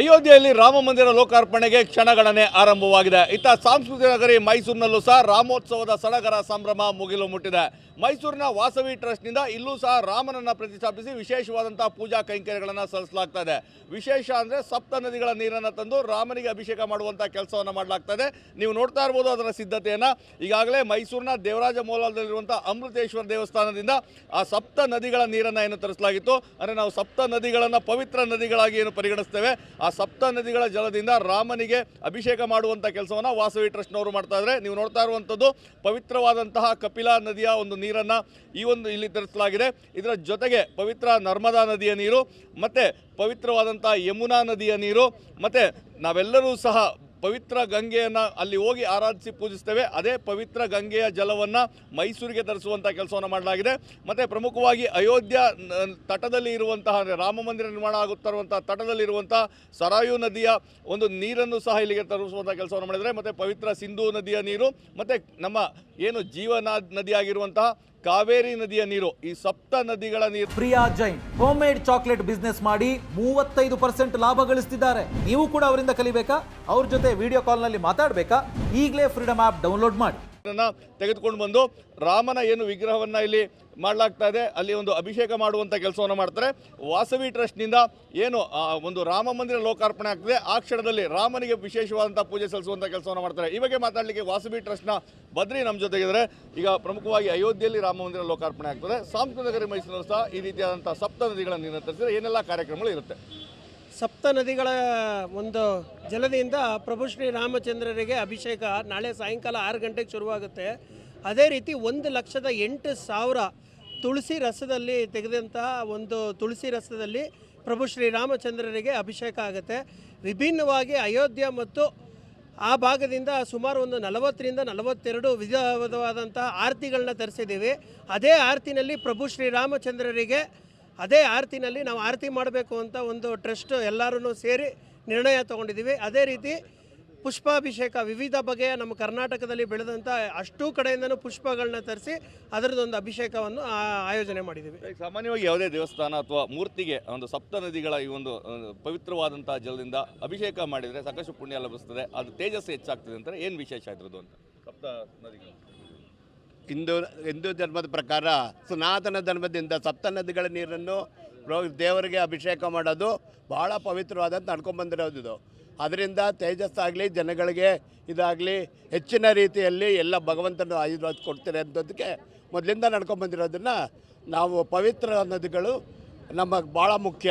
ಅಯೋಧ್ಯೆಯಲ್ಲಿ ರಾಮ ಮಂದಿರ ಲೋಕಾರ್ಪಣೆಗೆ ಕ್ಷಣಗಣನೆ ಆರಂಭವಾಗಿದೆ. ಇತ್ತ ಸಾಂಸ್ಕೃತಿಕ ನಗರಿ ಮೈಸೂರಿನಲ್ಲೂ ಸಹ ರಾಮೋತ್ಸವದ ಸಡಗರ ಸಂಭ್ರಮ ಮುಗಿಲು ಮುಟ್ಟಿದೆ. ಮೈಸೂರಿನ ವಾಸವಿ ಟ್ರಸ್ಟ್ನಿಂದ ಇಲ್ಲೂ ಸಹ ರಾಮನನ್ನ ಪ್ರತಿಷ್ಠಾಪಿಸಿ ವಿಶೇಷವಾದಂತಹ ಪೂಜಾ ಕೈಂಕರ್ಯಗಳನ್ನು ಸಲ್ಲಿಸಲಾಗ್ತಾ ಇದೆ. ವಿಶೇಷ ಅಂದರೆ ಸಪ್ತ ನದಿಗಳ ನೀರನ್ನು ತಂದು ರಾಮನಿಗೆ ಅಭಿಷೇಕ ಮಾಡುವಂಥ ಕೆಲಸವನ್ನು ಮಾಡಲಾಗ್ತಾ ಇದೆ ನೀವು ನೋಡ್ತಾ ಇರ್ಬೋದು ಅದರ ಸಿದ್ಧತೆಯನ್ನು. ಈಗಾಗಲೇ ಮೈಸೂರಿನ ದೇವರಾಜ ಮೌಲದಲ್ಲಿರುವಂಥ ಅಮೃತೇಶ್ವರ ದೇವಸ್ಥಾನದಿಂದ ಆ ಸಪ್ತ ನದಿಗಳ ನೀರನ್ನು ಏನು ತರಿಸಲಾಗಿತ್ತು? ಅಂದರೆ ನಾವು ಸಪ್ತ ನದಿಗಳನ್ನು ಪವಿತ್ರ ನದಿಗಳಾಗಿ ಏನು ಪರಿಗಣಿಸ್ತೇವೆ? ಆ ಸಪ್ತ ನದಿಗಳ ಜಲದಿಂದ ರಾಮನಿಗೆ ಅಭಿಷೇಕ ಮಾಡುವಂಥ ಕೆಲಸವನ್ನು ವಾಸವಿ ಟ್ರಸ್ಟ್ನವರು ಮಾಡ್ತಾ ಇದ್ದಾರೆ ನೀವು ನೋಡ್ತಾ ಇರುವಂಥದ್ದು ಪವಿತ್ರವಾದಂತಹ ಕಪಿಲಾ ನದಿಯ ಒಂದು ನೀರನ್ನು ಈ ಒಂದು ಇಲ್ಲಿ ತರಿಸಲಾಗಿದೆ. ಇದರ ಜೊತೆಗೆ ಪವಿತ್ರ ನರ್ಮದಾ ನದಿಯ ನೀರು, ಮತ್ತು ಪವಿತ್ರವಾದಂಥ ಯಮುನಾ ನದಿಯ ನೀರು, ಮತ್ತು ನಾವೆಲ್ಲರೂ ಸಹ ಪವಿತ್ರ ಗಂಗೆಯನ್ನು ಅಲ್ಲಿ ಹೋಗಿ ಆರಾಧಿಸಿ ಪೂಜಿಸ್ತೇವೆ. ಅದೇ ಪವಿತ್ರ ಗಂಗೆಯ ಜಲವನ್ನು ಮೈಸೂರಿಗೆ ತರಿಸುವಂಥ ಕೆಲಸವನ್ನು ಮಾಡಲಾಗಿದೆ. ಮತ್ತು ಪ್ರಮುಖವಾಗಿ ಅಯೋಧ್ಯ ತಟದಲ್ಲಿ ಇರುವಂತಹ ರಾಮ ಮಂದಿರ ನಿರ್ಮಾಣ ಆಗುತ್ತಿರುವಂಥ ತಟದಲ್ಲಿರುವಂಥ ಸರಾಯು ನದಿಯ ಒಂದು ನೀರನ್ನು ಸಹ ಇಲ್ಲಿಗೆ ತರಿಸುವಂಥ ಕೆಲಸವನ್ನು ಮಾಡಿದರೆ ಮತ್ತು ಪವಿತ್ರ ಸಿಂಧೂ ನದಿಯ ನೀರು, ಮತ್ತು ನಮ್ಮ ಏನು ಜೀವನ ನದಿಯಾಗಿರುವಂತಹ ಕಾವೇರಿ ನದಿಯ ನೀರು, ಈ ಸಪ್ತ ನದಿಗಳ ನೀರು. Priya Jain home made chocolate business ಮಾಡಿ ಮೂವತ್ತೈದು ಪರ್ಸೆಂಟ್ ಲಾಭ ಗಳಿಸ್ತಿದ್ದಾರೆ. ನೀವು ಕೂಡ ಅವರಿಂದ ಕಲಿಬೇಕಾ? ಅವ್ರ ಜೊತೆ ವಿಡಿಯೋ ಕಾಲ್ನಲ್ಲಿ ಮಾತಾಡಬೇಕಾ? ಈಗಲೇ ಫ್ರೀಡಮ್ ಆ್ಯಪ್ ಡೌನ್ಲೋಡ್ ಮಾಡಿ. ತೆಗೆದುಕೊಂಡು ಬಂದು ರಾಮನ ಏನು ವಿಗ್ರಹವನ್ನು ಇಲ್ಲಿ ಮಾಡಲಾಗ್ತಾ ಇದೆ, ಅಲ್ಲಿ ಒಂದು ಅಭಿಷೇಕ ಮಾಡುವಂಥ ಕೆಲಸವನ್ನು ಮಾಡ್ತಾರೆ. ವಾಸವಿ ಟ್ರಸ್ಟ್ನಿಂದ ಏನು ಒಂದು ರಾಮ ಮಂದಿರ ಲೋಕಾರ್ಪಣೆ ಆಗ್ತದೆ. ಆ ಕ್ಷಣದಲ್ಲಿ ರಾಮನಿಗೆ ವಿಶೇಷವಾದಂಥ ಪೂಜೆ ಸಲ್ಲಿಸುವಂಥ ಕೆಲಸವನ್ನು ಮಾಡ್ತಾರೆ. ಈ ಬಗ್ಗೆ ಮಾತಾಡಲಿಕ್ಕೆ ವಾಸವಿ ಟ್ರಸ್ಟ್ನ ಬದ್ರಿ ನಮ್ಮ ಜೊತೆಗಿದ್ದಾರೆ. ಈಗ ಪ್ರಮುಖವಾಗಿ ಅಯೋಧ್ಯೆಯಲ್ಲಿ ರಾಮ ಮಂದಿರ ಲೋಕಾರ್ಪಣೆ ಆಗ್ತದೆ. ಸಾಂಸ್ಕೃತಿಕ ಮೈಸೂರು ಸಹ ಈ ರೀತಿಯಾದಂಥ ಸಪ್ತ ನದಿಗಳನ್ನು ನಿರ್ಧರಿಸಿದರೆ ಏನೆಲ್ಲ ಕಾರ್ಯಕ್ರಮಗಳು ಇರುತ್ತೆ. ಸಪ್ತ ನದಿಗಳ ಒಂದು ಜಲದಿಂದ ಪ್ರಭು ಶ್ರೀ ರಾಮಚಂದ್ರರಿಗೆ ಅಭಿಷೇಕ ನಾಳೆ ಸಾಯಂಕಾಲ ಆರು ಗಂಟೆಗೆ ಶುರುವಾಗುತ್ತೆ. ಅದೇ ರೀತಿ ಒಂದು ಲಕ್ಷದ ಎಂಟು ಸಾವಿರ ತುಳಸಿ ರಸದಲ್ಲಿ ತೆಗೆದಂತಹ ಒಂದು ತುಳಸಿ ರಸದಲ್ಲಿ ಪ್ರಭು ರಾಮಚಂದ್ರರಿಗೆ ಅಭಿಷೇಕ ಆಗುತ್ತೆ. ವಿಭಿನ್ನವಾಗಿ ಅಯೋಧ್ಯೆ ಮತ್ತು ಆ ಭಾಗದಿಂದ ಸುಮಾರು ಒಂದು ನಲವತ್ತರಿಂದ ನಲವತ್ತೆರಡು ವಿಧ ವಿಧವಾದಂತಹ ಆರತಿಗಳನ್ನ ತರಿಸಿದ್ದೀವಿ. ಅದೇ ಆರತಿನಲ್ಲಿ ಪ್ರಭು ಶ್ರೀರಾಮಚಂದ್ರರಿಗೆ ಅದೇ ಆರತಿನಲ್ಲಿ ನಾವು ಆರತಿ ಮಾಡಬೇಕು ಅಂತ ಒಂದು ಟ್ರಸ್ಟ್ ಎಲ್ಲರೂ ಸೇರಿ ನಿರ್ಣಯ ತಗೊಂಡಿದ್ದೀವಿ. ಅದೇ ರೀತಿ ಪುಷ್ಪಾಭಿಷೇಕ ವಿವಿಧ ಬಗೆಯ ನಮ್ಮ ಕರ್ನಾಟಕದಲ್ಲಿ ಬೆಳೆದಂಥ ಅಷ್ಟೂ ಕಡೆಯಿಂದನೂ ಪುಷ್ಪಗಳನ್ನ ತರಿಸಿ ಅದರದೊಂದು ಅಭಿಷೇಕವನ್ನು ಆಯೋಜನೆ ಮಾಡಿದ್ದೀವಿ. ಸಾಮಾನ್ಯವಾಗಿ ಯಾವುದೇ ದೇವಸ್ಥಾನ ಅಥವಾ ಮೂರ್ತಿಗೆ ಒಂದು ಸಪ್ತ ನದಿಗಳ ಈ ಒಂದು ಪವಿತ್ರವಾದಂಥ ಜಲದಿಂದ ಅಭಿಷೇಕ ಮಾಡಿದರೆ ಸಾಕಷ್ಟು ಪುಣ್ಯ ಲಭಿಸ್ತದೆ. ಅದು ತೇಜಸ್ಸು ಹೆಚ್ಚಾಗ್ತದೆ ಅಂತಾರೆ. ಏನು ವಿಶೇಷ ಇದ್ರದ್ದು ಅಂತ? ಸಪ್ತ ನದಿಗಳು. ಹಿಂದೂ ಹಿಂದೂ ಧರ್ಮದ ಪ್ರಕಾರ ಸನಾತನ ಧರ್ಮದಿಂದ ಸಪ್ತ ನದಿಗಳ ನೀರನ್ನು ದೇವರಿಗೆ ಅಭಿಷೇಕ ಮಾಡೋದು ಭಾಳ ಪವಿತ್ರವಾದಂತ ನಡ್ಕೊಂಡ್ಬಂದಿರೋದು ಅದರಿಂದ ತೇಜಸ್ಸಾಗಲಿ, ಜನಗಳಿಗೆ ಇದಾಗಲಿ, ಹೆಚ್ಚಿನ ರೀತಿಯಲ್ಲಿ ಎಲ್ಲ ಭಗವಂತನ ಆಯುರ್ವಾದ ಕೊಡ್ತಾರೆ ಅಂತದಕ್ಕೆ ಮೊದಲಿಂದ ನಡ್ಕೊಂಡ್ಬಂದಿರೋದನ್ನು ನಾವು ಪವಿತ್ರ ನದಿಗಳು ನಮಗೆ ಭಾಳ ಮುಖ್ಯ.